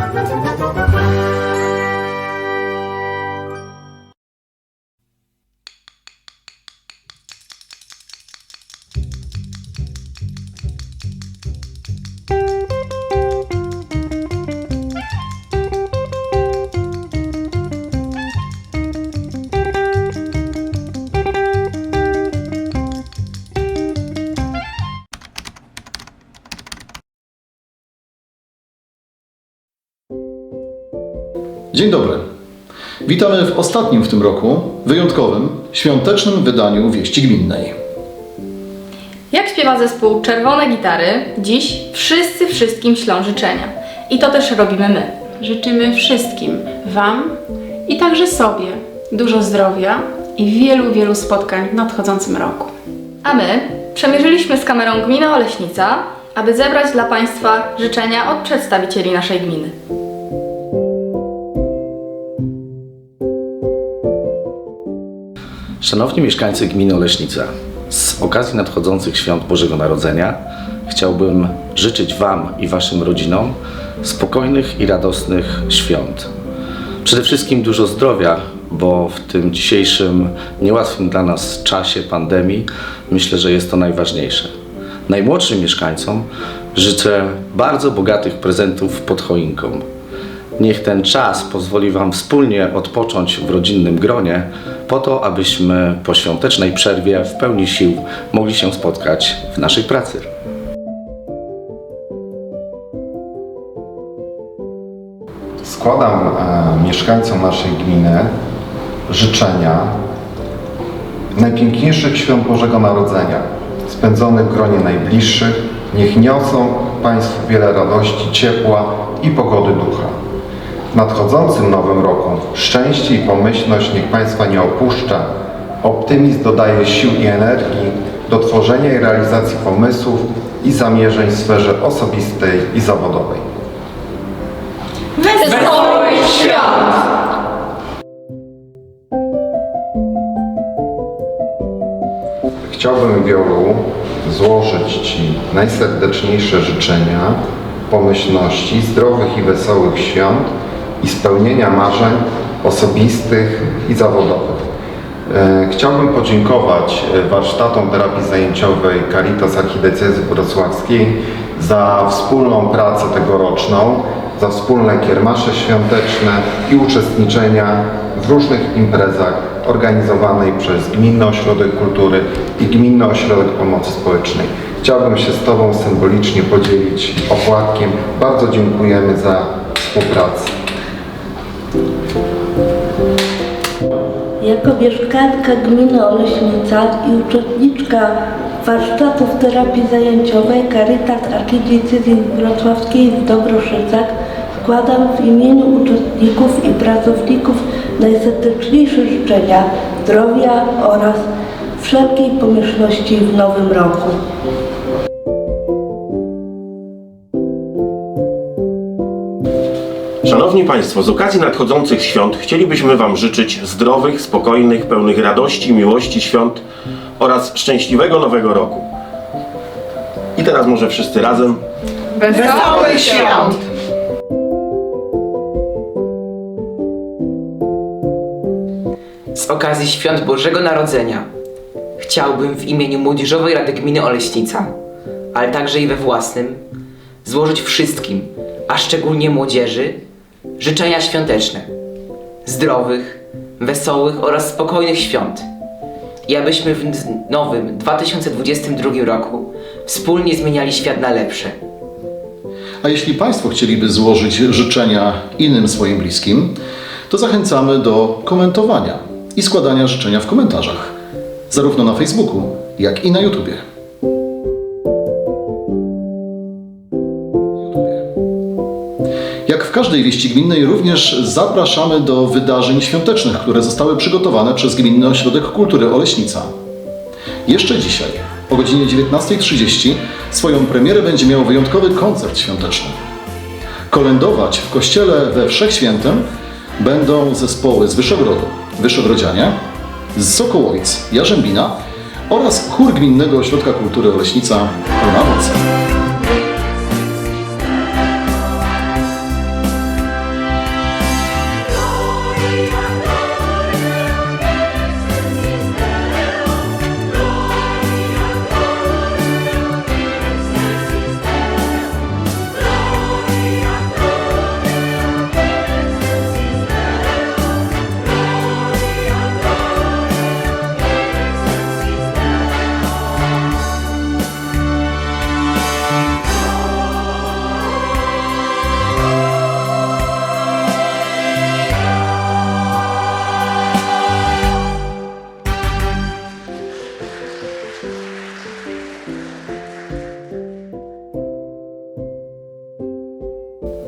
thank Dzień dobry. Witamy w ostatnim w tym roku wyjątkowym, świątecznym wydaniu Wieści Gminnej. Jak śpiewa zespół Czerwone Gitary, dziś wszyscy wszystkim ślą życzenia. I to też robimy my. Życzymy wszystkim Wam i także sobie dużo zdrowia i wielu, wielu spotkań w nadchodzącym roku. A my przemierzyliśmy z kamerą Gmina Oleśnica, aby zebrać dla Państwa życzenia od przedstawicieli naszej gminy. Szanowni mieszkańcy gminy Oleśnica, z okazji nadchodzących świąt Bożego Narodzenia chciałbym życzyć Wam i Waszym rodzinom spokojnych i radosnych świąt. Przede wszystkim dużo zdrowia, bo w tym dzisiejszym niełatwym dla nas czasie pandemii myślę, że jest to najważniejsze. Najmłodszym mieszkańcom życzę bardzo bogatych prezentów pod choinką. Niech ten czas pozwoli Wam wspólnie odpocząć w rodzinnym gronie, po to, abyśmy po świątecznej przerwie w pełni sił mogli się spotkać w naszej pracy. Składam e, mieszkańcom naszej gminy życzenia najpiękniejszych świąt Bożego Narodzenia, spędzonych w gronie najbliższych. Niech niosą Państwu wiele radości, ciepła i pogody ducha. W nadchodzącym nowym roku szczęście i pomyślność niech Państwa nie opuszcza. Optymizm dodaje sił i energii do tworzenia i realizacji pomysłów i zamierzeń w sferze osobistej i zawodowej. Wesołych świąt! Chciałbym Wiolu złożyć Ci najserdeczniejsze życzenia, pomyślności, zdrowych i wesołych świąt i spełnienia marzeń osobistych i zawodowych. E, Chciałbym podziękować e, warsztatom terapii zajęciowej Caritas Archidiecezji Wrocławskiej za wspólną pracę tegoroczną, za wspólne kiermasze świąteczne i uczestniczenia w różnych imprezach organizowanej przez Gminny Ośrodek Kultury i Gminny Ośrodek Pomocy Społecznej. Chciałbym się z Tobą symbolicznie podzielić opłatkiem. Bardzo dziękujemy za współpracę. Jako mieszkanka gminy Oleśnica i uczestniczka warsztatów terapii zajęciowej Caritas Archidiecezji Wrocławskiej w Dobroszycach składam w imieniu uczestników i pracowników najserdeczniejsze życzenia zdrowia oraz wszelkiej pomyślności w nowym roku. Szanowni Państwo, z okazji nadchodzących świąt chcielibyśmy Wam życzyć zdrowych, spokojnych, pełnych radości, miłości świąt oraz szczęśliwego nowego roku. I teraz może wszyscy razem. Wesołych świąt! Z okazji świąt Bożego Narodzenia chciałbym w imieniu Młodzieżowej Rady Gminy Oleśnica, ale także i we własnym, złożyć wszystkim, a szczególnie młodzieży, życzenia świąteczne. Zdrowych, wesołych oraz spokojnych świąt. I abyśmy w nowym 2022 roku wspólnie zmieniali świat na lepsze. A jeśli Państwo chcieliby złożyć życzenia innym swoim bliskim, to zachęcamy do komentowania i składania życzenia w komentarzach, zarówno na Facebooku, jak i na YouTubie. W każdej wieści gminnej, również zapraszamy do wydarzeń świątecznych, które zostały przygotowane przez Gminny Ośrodek Kultury Oleśnica. Jeszcze dzisiaj, o godzinie 19.30, swoją premierę będzie miał wyjątkowy koncert świąteczny. Kolędować w kościele we Wszechświętym będą zespoły z Wyszogrodu, Wyszogrodzianie, z Sokołowic, Jarzębina oraz chór Gminnego Ośrodka Kultury Oleśnica Runawoce.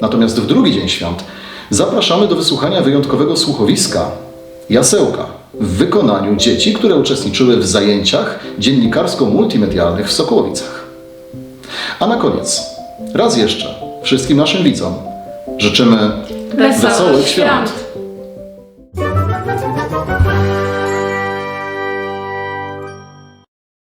Natomiast w drugi dzień świąt zapraszamy do wysłuchania wyjątkowego słuchowiska Jasełka w wykonaniu dzieci, które uczestniczyły w zajęciach dziennikarsko-multimedialnych w Sokołowicach. A na koniec, raz jeszcze wszystkim naszym widzom życzymy Wesołych wesołych świąt. świąt.